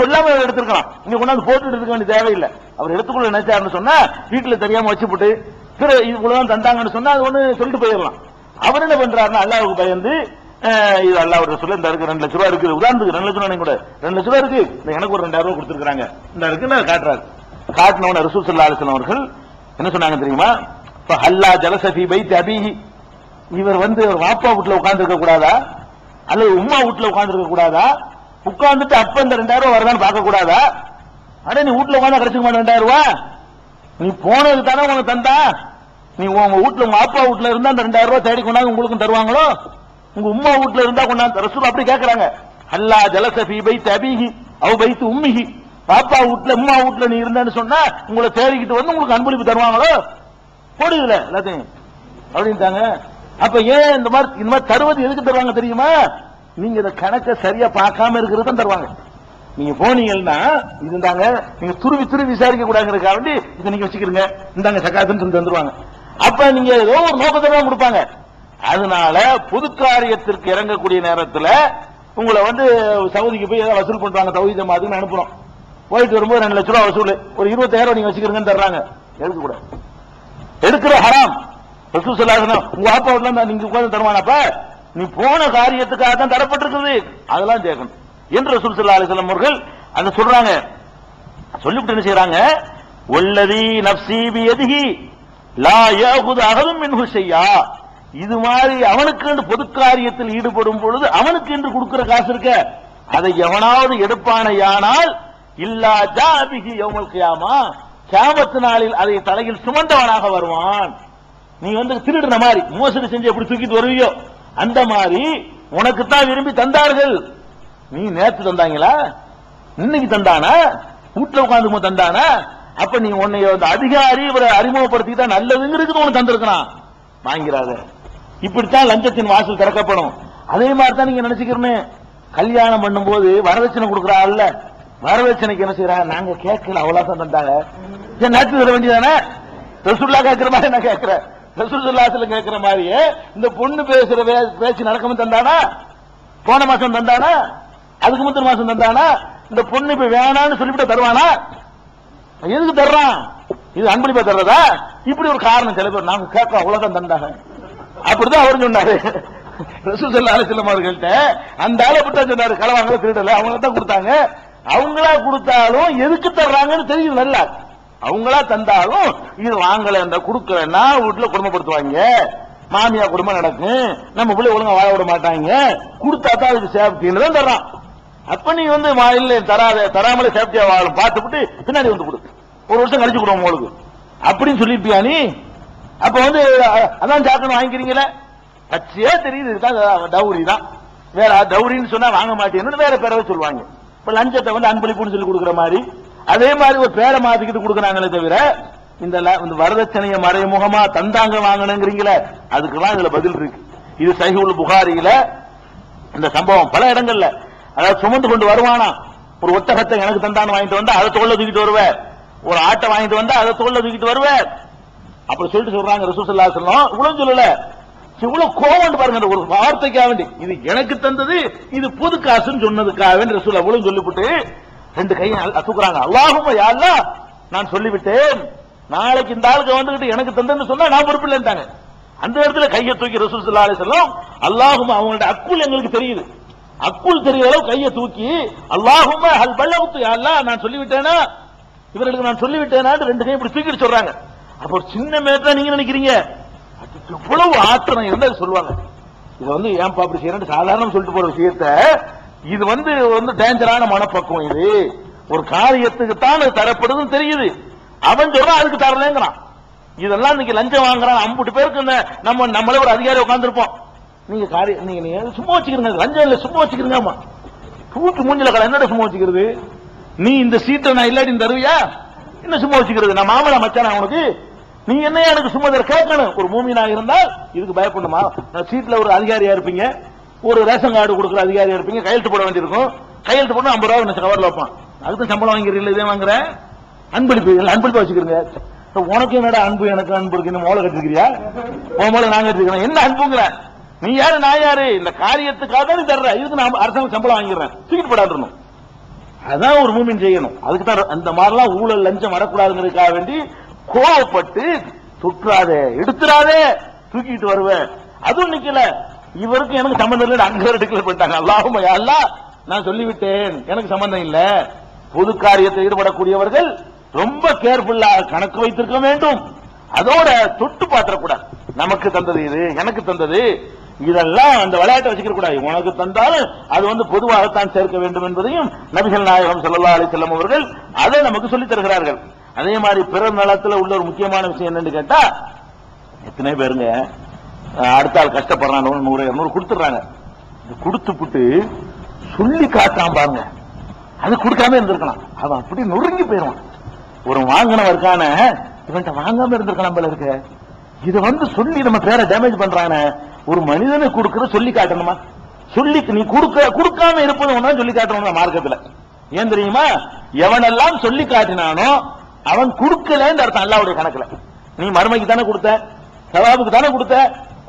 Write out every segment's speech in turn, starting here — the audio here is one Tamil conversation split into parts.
சொல்லாம எடுத்திருக்கலாம். இங்க கொண்டாந்து போட்டு எடுத்துக்க வேண்டிய தேவையில்லை. அவர் எடுத்துக்கொள்ள நினைச்சாருன்னு சொன்னா வீட்டுல தெரியாம வச்சுப்புட்டு பிற இவ்வளவுதான் தந்தாங்கன்னு சொன்னா அது ஒண்ணு சொல்லிட்டு போயிடலாம். அவர் என்ன பண்றாருன்னா அல்லாவுக்கு பயந்து இது அல்லா ஒரு சொல்ல இந்த இருக்கு ரெண்டு லட்ச ரூபா இருக்கு உதாரணத்துக்கு ரெண்டு லட்ச ரூபா கூட. ரெண்டு லட்ச ரூபா இருக்கு. எனக்கு ஒரு ரெண்டாயிரம் ரூபாய் கொடுத்துருக்காங்க இந்த இருக்குன்னு காட்டுறாரு. காட்டினவன ரசூல் சல்லா அலிஸ்லாம் அவர்கள் என்ன சொன்னாங்க தெரியுமா? இப்ப ஹல்லா ஜலசபி பைத் அபிஹி. இவர் வந்து ஒரு வாப்பா வீட்டுல உட்கார்ந்து இருக்க கூடாதா அல்லது உமா வீட்டுல உட்கார்ந்து இருக்க கூடாதா உட்கார்ந்துட்டு அப்ப இந்த ரெண்டாயிரம் ரூபாய் வருதான்னு பார்க்க கூடாதா அட நீ வீட்டுல உட்காந்து கிடைச்சுக்க மாட்டேன் ரெண்டாயிரம் ரூபாய். நீ போனது தானே உனக்கு தந்தா? நீ உங்க வீட்டுல உங்க அப்பா வீட்டுல இருந்தா அந்த ரெண்டாயிரம் ரூபாய் தேடி கொண்டாந்து உங்களுக்கும் தருவாங்களோ? உங்க உம்மா வீட்டுல இருந்தா கொண்டாந்து ரசூல் அப்படி கேக்குறாங்க. அல்லா ஜலசபி பைத் அபிஹி அவ பைத்து உம்மிஹி. பாப்பா வீட்டுல உம்மா வீட்டுல நீ இருந்தேன்னு சொன்னா உங்களை தேடிக்கிட்டு வந்து உங்களுக்கு அன்பளிப்பு தருவாங்களோ? போடுதுல எல்லாத்தையும். அப்படின்ட்டாங்க. அப்ப ஏன் இந்த மாதிரி இந்த மாதிரி தருவது எதுக்கு தருவாங்க தெரியுமா? நீங்க இந்த கணக்கை சரியா பார்க்காம இருக்கிறது தான் தருவாங்க. நீங்க போனீங்கன்னா இருந்தாங்க நீங்க துருவி துருவி விசாரிக்க கூடாதுங்கிறதுக்காக வேண்டி இதை நீங்க வச்சுக்கிறீங்க இந்தாங்க சக்காத்துன்னு தந்துருவாங்க. அப்ப நீங்க ஏதோ ஒரு நோக்கத்தை தான் கொடுப்பாங்க. அதனால பொது காரியத்திற்கு இறங்கக்கூடிய நேரத்துல உங்களை வந்து சவுதிக்கு போய் ஏதாவது வசூல் பண்றாங்க தௌஹீத் ஜமாத்துக்கு அனுப்புறோம். போயிட்டு வரும்போது ரெண்டு லட்ச ரூபா வசூல். ஒரு இருபத்தாயிரம் நீங்க வச்சுக்கிறீங்கன்னு தர்றாங்க. எடுக்க கூடாது எடுக்கிற ஹராம். ரசூல் ஸல்லல்லாஹு உங்க அப்பா வீட்டுல நீங்க உட்காந்து தருவானாப்பா நீ போன காரியத்துக்காக தான் தரப்பட்டிருக்குது அதெல்லாம் கேட்கணும். என்று ரசூல் ஸல்லல்லாஹு அலைஹி அவர்கள் அதை சொல்றாங்க. சொல்லிவிட்டு என்ன செய்யறாங்க ஒல்லதி நப்சி பியதிஹி லா யாகுது அகதும் மின்ஹு செய்யா இது மாதிரி அவனுக்கு என்று பொது காரியத்தில் ஈடுபடும் பொழுது அவனுக்கு என்று கொடுக்கிற காசு இருக்க. அதை எவனாவது எடுப்பானையானால் இல்லா ஜாபிகி யௌமல் கியாமா. கியாமத்து நாளில் அதை தலையில் சுமந்தவனாக வருவான். நீ வந்து திருடுன மாதிரி மோசடி செஞ்சு எப்படி தூக்கிட்டு வருவியோ? அந்த மாதிரி உனக்கு தான் விரும்பி தந்தார்கள். நீ நேத்து தந்தாங்களா? இன்னைக்கு தந்தானா? வீட்டுல உட்காந்து தந்தானா? அப்ப நீ உன்னை அதிகாரி இவரை அறிமுகப்படுத்திக்கிட்டா நல்லதுங்கிறது உனக்கு தந்திருக்கிறான். வாங்கிறாத. இப்படித்தான் லஞ்சத்தின் வாசல் திறக்கப்படும். அதே மாதிரி தான் நீங்க நினைச்சுக்கிறேன்னு கல்யாணம் பண்ணும்போது வரதட்சணை கொடுக்குறாள்ல. வரதட்சணைக்கு என்ன செய்யறாங்க நாங்க கேட்கல அவ்வளவுதான் தந்தாங்க. சரி, தர வேண்டியதானே? ரசுல்லா கேட்கிற மாதிரி நான் கேட்கிறேன். ரசூல்லாத்துல கேட்கிற மாதிரியே இந்த பொண்ணு பேசுற பேச்சு நடக்கணும் தந்தானா? போன மாசம் தந்தானா? அதுக்கு முந்தின மாசம் தந்தானா? இந்த பொண்ணு இப்ப வேணான்னு சொல்லிவிட்டு தருவானா? எதுக்கு தர்றான்? இது அன்பளிப்பா தர்றதா? இப்படி ஒரு காரணம் சில பேர் நாங்க கேட்கறோம் அவ்வளவுதான் தந்தாங்க. அப்படிதான் அவர் சொன்னாரு. ரசூசல்லா அலிசல்லம் அவர்கள்ட்ட அந்த ஆளை விட்டு சொன்னாரு களவாங்க திருடல அவங்க தான் கொடுத்தாங்க. அவங்களா கொடுத்தாலும் எதுக்கு தர்றாங்கன்னு தெரியும் நல்லா. அவங்களா தந்தாலும் இது வாங்கல இந்த கொடுக்கலன்னா வீட்டுல குடும்பப்படுத்துவாங்க. மாமியா குடும்பம் நடக்கும் நம்ம பிள்ளை ஒழுங்கா வாழ விட மாட்டாங்க. கொடுத்தா தான் அதுக்கு சேஃப்டின்னு தான் தர்றான். அப்ப நீ வந்து இல்ல தராத தராமலே சேஃப்டியா வாழும். பார்த்துவிட்டு பின்னாடி வந்து கொடு. ஒரு வருஷம் கழிச்சு கொடுவோம் உங்களுக்கு. அப்படின்னு சொல்லிருப்பியா நீ? அப்ப வந்து அதான் சாக்கணும் வாங்கிக்கிறீங்களே? பச்சையா தெரியுது இதுதான் டவுரி தான். வேற டவுரின்னு சொன்னா வாங்க மாட்டேன்னு வேற பேரவை சொல்லுவாங்க. இப்ப லஞ்சத்தை வந்து அன்பளிப்புன்னு சொல்லி கொடுக்குற மாதிரி. அதே மாதிரி ஒரு பேரை மாத்திக்கிட்டு கொடுக்குறாங்களே தவிர இந்த இந்த வரதட்சணையை மறைமுகமா தந்தாங்க வாங்கணுங்கிறீங்களே அதுக்கெல்லாம் இதுல பதில் இருக்கு. இது சைகுல் புகாரியில இந்த சம்பவம். பல இடங்கள்ல. அதாவது சுமந்து கொண்டு வருவானா? ஒரு ஒட்டகத்தை எனக்கு தந்தான்னு வாங்கிட்டு வந்தா அதை தோல்ல தூக்கிட்டு வருவேன் ஒரு ஆட்டை வாங்கிட்டு வந்தா அதை தோல்ல தூக்கிட்டு வருவேன் அப்படி சொல்லிட்டு சொல்றாங்க ரசூசல்லா சொல்லம் இவ்வளவு சொல்லல. இவ்வளவு கோவம் பாருங்க ஒரு வார்த்தைக்காக வேண்டி. இது எனக்கு தந்தது இது புது காசுன்னு சொன்னதுக்காக வேண்டி ரசூல் அவ்வளவு சொல்லிவிட்டு ரெண்டு கையை அசுக்குறாங்க. அல்லாஹும் யாருலா நான் சொல்லிவிட்டேன். நாளைக்கு இந்த ஆளுக்கு வந்துகிட்டு எனக்கு தந்தன்னு சொன்னா நான் பொறுப்பு இல்லைன்ட்டாங்க அந்த இடத்துல கையை தூக்கி ரசூல் சல்லா அலைஹி அல்லாஹும் அவங்களோட அக்குள் எங்களுக்கு தெரியுது. அக்குள் தெரியுற அளவு கையை தூக்கி அல்லாஹும் ஹல் பல்லவுத்து யா நான் சொல்லிவிட்டேனா? இவர்களுக்கு நான் சொல்லிவிட்டேனா ரெண்டு கை இப்படி தூக்கிட்டு சொல்றாங்க. அப்ப ஒரு சின்ன மேட்டா நீங்க நினைக்கிறீங்க? இவ்வளவு எவ்வளவு ஆத்திரம் இருந்தா சொல்லுவாங்க. இது வந்து ஏன்பா அப்படி செய்யறேன் சாதாரணம் சொல்லிட்டு போற விஷயத்தை இது வந்து வந்து டேஞ்சரான மனப்பக்குவம் இது. ஒரு காரியத்துக்கு தான் அது தரப்படுதுன்னு தெரியுது. அவன் சொல்றான் அதுக்கு தரலங்கிறான். இதெல்லாம் இன்னைக்கு லஞ்சம் வாங்குறான் அம்புட்டு பேருக்கு இந்த நம்ம நம்மளே ஒரு அதிகாரி உட்காந்துருப்போம் நீங்க காரியம் நீங்க நீங்க சும்மா வச்சுக்கிறீங்க லஞ்சம் இல்ல சும்மா வச்சுக்கிறீங்கம்மா பூச்சி மூஞ்சில கடை என்னடா சும்மா வச்சுக்கிறது? நீ இந்த சீட்டை நான் இல்லாட்டி தருவியா என்ன சும்மா வச்சுக்கிறது? நான் மாமலா மச்சானா உனக்கு? நீ என்ன எனக்கு சும்மா இதை கேட்கணும்? ஒரு மூமினா இருந்தால் இதுக்கு பயப்படணுமா? நான் சீட்ல ஒரு அதிகாரியா இருப்பீங்க. ஒரு ரேஷன் கார்டு கொடுக்குற அதிகாரி இருப்பீங்க கையெழுத்து போட வேண்டியிருக்கும். கையெழுத்து போட்டு ஐம்பது ரூபா கவர்ல வைப்பான். அதுக்கும் சம்பளம் வாங்கிறீங்களா இதே வாங்குற? அன்பளிப்பு அன்பளிப்பு வச்சுக்கிறீங்க. உனக்கு என்னடா அன்பு எனக்கு அன்பு இருக்கு இந்த மோளை கட்டிருக்கிறியா? உன் மோளை நாங்க கட்டிருக்கிறோம் என்ன அன்புங்கிற? நீ யாரு நான் யாரு? இந்த காரியத்துக்காக தான் தர்ற. இதுக்கு நான் அரசாங்கம் சம்பளம் வாங்கிடுறேன். தூக்கிட்டு போடாதுணும் அதான் ஒரு மூமின் செய்யணும். அதுக்கு தான் அந்த மாதிரிலாம் ஊழல் லஞ்சம் வரக்கூடாதுங்கிறதுக்காக வேண்டி கோவப்பட்டு சுற்றாதே எடுத்துறாதே தூக்கிட்டு வருவேன் அதுவும் நிக்கல. இவருக்கு எனக்கு சம்பந்தம் இல்லை அங்க டிக்ளேர் பண்ணிட்டாங்க. அல்லாஹும் அல்லா நான் சொல்லிவிட்டேன். எனக்கு சம்பந்தம் இல்ல. பொது காரியத்தில் ஈடுபடக்கூடியவர்கள் ரொம்ப கேர்ஃபுல்லா கணக்கு வைத்திருக்க வேண்டும். அதோட தொட்டு பாத்திரக்கூடாது நமக்கு தந்தது இது எனக்கு தந்தது. இதெல்லாம் அந்த விளையாட்டை வச்சுக்க கூடாது. உனக்கு தந்தாலும் அது வந்து பொதுவாகத்தான் சேர்க்க வேண்டும் என்பதையும் நபிகள் நாயகம் செல்லல்லா அலி செல்லம் அவர்கள் அதை நமக்கு சொல்லித் தருகிறார்கள். அதே மாதிரி பிற நலத்தில் உள்ள ஒரு முக்கியமான விஷயம் என்னன்னு கேட்டா எத்தனை பேருங்க? அடுத்த ஆள் கஷ்டப்படுறான் நூறு இரநூறு கொடுத்துறாங்க கொடுத்து சொல்லி காட்டான் பாருங்க. அது கொடுக்காம இருந்திருக்கலாம். அவன் அப்படி நொறுங்கி போயிருவான் ஒரு வாங்கினவன் இருக்கான இவன்ட்ட வாங்காம இருந்திருக்கலாம் போல இருக்கு. இத வந்து சொல்லி நம்ம பேரை டேமேஜ் பண்றான. ஒரு மனிதனை கொடுக்கற சொல்லி காட்டணுமா? சொல்லி நீ கொடுக்க கொடுக்காம இருப்பது ஒண்ணா சொல்லி காட்டணும் மார்க்கத்துல. ஏன் தெரியுமா? எவனெல்லாம் சொல்லி காட்டினானோ அவன் கொடுக்கலன்னு அர்த்தம் அல்லாவுடைய கணக்குல. நீ மறுமைக்கு தானே கொடுத்த? சவாபுக்கு தானே கொடுத்த?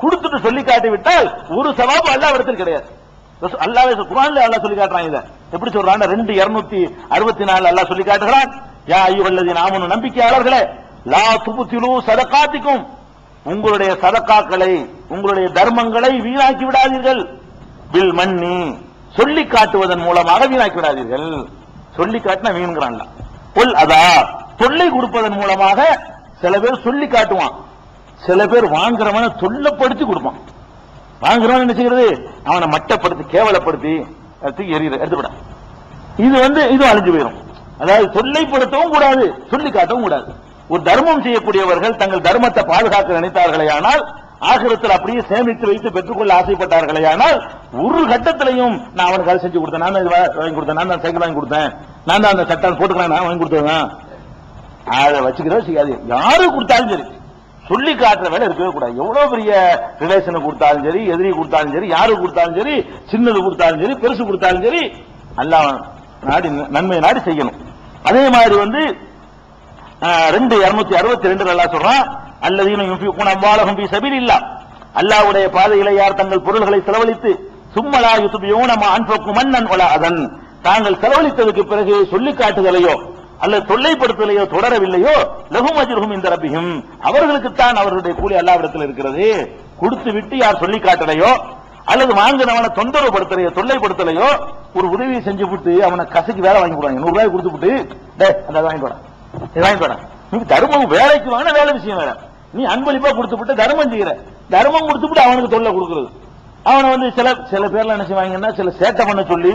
கொடுத்துட்டு சொல்லி காட்டி விட்டால் ஒரு சவாபு அல்லா இடத்தில் கிடையாது. அல்லாவே அல்லாஹ் குரான்ல அல்லாஹ் சொல்லி காட்டுறான் இதை. எப்படி சொல்றாங்க ரெண்டு இருநூத்தி அறுபத்தி நாலு அல்லா சொல்லி காட்டுகிறான். யா ஐயுவல்லதி நாமனு நம்பிக்கையாளர்களே லா துபுத்திலு சதக்காத்திக்கும் உங்களுடைய சதக்காக்களை உங்களுடைய தர்மங்களை வீணாக்கி விடாதீர்கள். பில் மன்னி. சொல்லி காட்டுவதன் மூலமாக வீணாக்கி விடாதீர்கள். சொல்லி காட்டினா வீணுங்கிறான்ல கொல் அதா. தொல்லை கொடுப்பதன் மூலமாக சில பேர் சொல்லி காட்டுவான். சில பேர் வாங்குறவனை தொல்லப்படுத்தி கொடுப்பான். வாங்குறவன் என்ன செய்யறது? அவனை மட்டப்படுத்தி கேவலப்படுத்தி தூக்கி எறிகிற எடுத்துவிட. இது வந்து இது அழிஞ்சு போயிடும் அதாவது தொல்லைப்படுத்தவும் கூடாது சொல்லி காட்டவும் கூடாது. ஒரு தர்மம் செய்யக்கூடியவர்கள் தங்கள் தர்மத்தை பாதுகாக்க நினைத்தார்களே ஆனால் ஆகிரத்தில் அப்படியே சேமித்து வைத்து பெற்றுக்கொள்ள ஆசைப்பட்டார்களே ஆனால் ஒரு கட்டத்திலையும் நான் அவனுக்கு அதை செஞ்சு கொடுத்தேன். நான் வாங்கி கொடுத்தேன். நான் தான் சைக்கிள் வாங்கி கொடுத்தேன். நான் தான் அந்த சட்டம் போட்டுக்கலாம் நான் வாங்கி கொடுத்தேன் அதை வச்சுக்கிறத செய்யாது யாரு கொடுத்தாலும் சரி. சொல்லி காட்டுற வேலை இருக்கவே கூடாது. எவ்வளவு பெரிய ரிலேஷனை கொடுத்தாலும் சரி எதிரி கொடுத்தாலும் சரி யாரு கொடுத்தாலும் சரி சின்னது கொடுத்தாலும் சரி பெருசு கொடுத்தாலும் சரி அல்லாஹ் நாடி நன்மை நாடி செய்யணும். அதே மாதிரி வந்து ரெண்டு இருநூத்தி அறுபத்தி ரெண்டு நல்லா சொல்றான். அல்லதீன அம்பாலகம் பி சபில் இல்லா அல்லாஹ்வுடைய பாதையிலே யார் தங்கள் பொருள்களை செலவழித்து சும்மலா யுத்பியூன மா அன்ஃபகு மன்னன் அதன் தாங்கள் செலவழித்ததுக்கு பிறகு சொல்லி காட்டுதலையோ அல்லது தொல்லைப்படுத்தலையோ தொடரவில்லையோ லகும் அஜ்ருஹும் இந்த ரப்பிஹிம். அவர்களுக்குத்தான் அவர்களுடைய கூலி அல்லாவிடத்தில் இருக்கிறது. கொடுத்து விட்டு யார் சொல்லி காட்டலையோ அல்லது வாங்கினவனை தொந்தரவுப்படுத்தலையோ தொல்லைப்படுத்தலையோ ஒரு உதவியை செஞ்சு விட்டு அவனை கசைக்கு வேலை வாங்கி போடுவாங்க நூறு ரூபாய் கொடுத்து விட்டு டே அந்த வாங்கி போட இதை வாங்கி போட நீ தர்மம் வேலைக்கு வாங்கின வேலை விஷயம் வேற. நீ அன்பளிப்பா கொடுத்து விட்டு தர்மம் செய்யற. தர்மம் கொடுத்து விட்டு அவனுக்கு தொல்லை கொடுக்கறது. அவனை வந்து சில சில பேர்ல என்ன செய்வாங்கன்னா சில சேட்டை பண்ண சொல்லி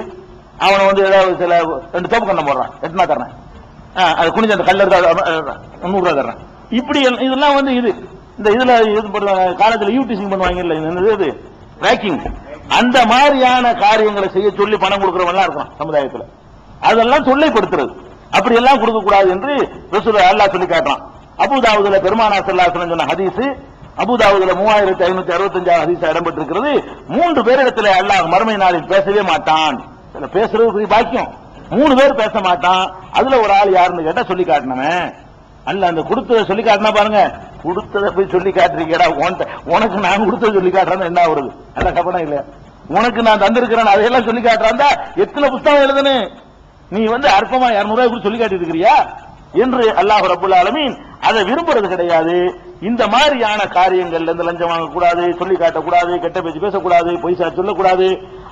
அவனை வந்து ஏதாவது சில ரெண்டு தோப்பு கண்ணம் போடுறான். எட்டுனா தரேன் அது குனிஞ்சு அந்த கல்ல நூறு ரூபா தர்றேன். இப்படி இதெல்லாம் வந்து இது இந்த இதுல இது பண்ணுவாங்க காலத்துல யூடிசிங் பண்ணுவாங்க இல்ல இது? ரேக்கிங் அந்த மாதிரியான காரியங்களை செய்ய சொல்லி பணம் கொடுக்கறவங்க இருக்கணும் சமுதாயத்துல. அதெல்லாம் தொல்லைப்படுத்துறது. அப்படி எல்லாம் கொடுக்க கூடாது என்று ரசூல் அல்லாஹ் சொல்லி காட்டுறான். அபுதாவுதுல பெருமானா ஸல்லல்லாஹு சொன்ன ஹதீஸ் அபுதாவுதுல மூவாயிரத்தி ஐநூத்தி அறுபத்தஞ்சாவது ஹதீஸ் இடம்பெற்றிருக்கிறது. மூன்று பேரிடத்துல அல்லாஹ் மறுமை நாளில் பேசவே மாட்டான். பேசுறது பாக்கியம். மூணு பேர் பேச மாட்டான். அதுல ஒரு ஆள் யாருன்னு கேட்டா சொல்லி காட்டினவன் அல்ல அந்த கொடுத்தத சொல்லி காட்டினா பாருங்க. கொடுத்ததை போய் சொல்லி காட்டுறீங்கடா உன்கிட்ட உனக்கு நான் கொடுத்தத சொல்லி காட்டுறேன்னு என்ன வருது அல்ல கப்பனா இல்ல. உனக்கு நான் தந்திருக்கிறேன் அதையெல்லாம் சொல்லி காட்டுறாந்தா எத்தனை புஸ்தகம் எழுதுனு? நீ வந்து அற்பமா இருநூறு கூட சொல்லி காட்டிட்டு இருக்கிறியா என்று அல்லாஹ் ரபுல் ஆலமீன் அதை விரும்புறது கிடையாது. இந்த மாதிரியான காரியங்கள்ல இந்த லஞ்சம் வாங்கக்கூடாது சொல்லி காட்டக்கூடாது கெட்ட பேச்சு பேசக்கூடாது பொய்சா சொல்லக்கூடாது.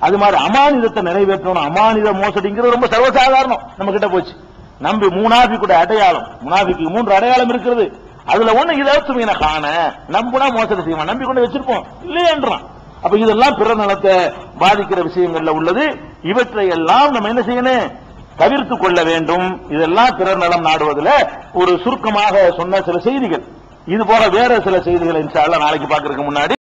அது மாதிரி அமானிதத்தை நிறைவேற்றணும். அமானித மோசடிங்கிறது ரொம்ப சர்வசாதாரணம். நம்ம கிட்ட போச்சு. நம்பி மூணாபிக்குடைய அடையாளம். முனாபிக்கு மூன்று அடையாளம் இருக்கிறது. அதுல ஒண்ணு இதாச்சும் மீன காண நம்புனா மோசடி செய்வான். நம்பி கொண்டு வச்சிருப்போம். இல்லையன்றான். அப்ப இதெல்லாம் பிற நலத்தை பாதிக்கிற விஷயங்கள்ல உள்ளது. இவற்றை எல்லாம் நம்ம என்ன செய்யணும்? தவிர்த்து கொள்ள வேண்டும். இதெல்லாம் பிறர் நலம் நாடுவதில் ஒரு சுருக்கமாக சொன்ன சில செய்திகள். இது போல வேற சில செய்திகளை இன்ஷா நாளைக்கு பாக்குறதுக்கு முன்னாடி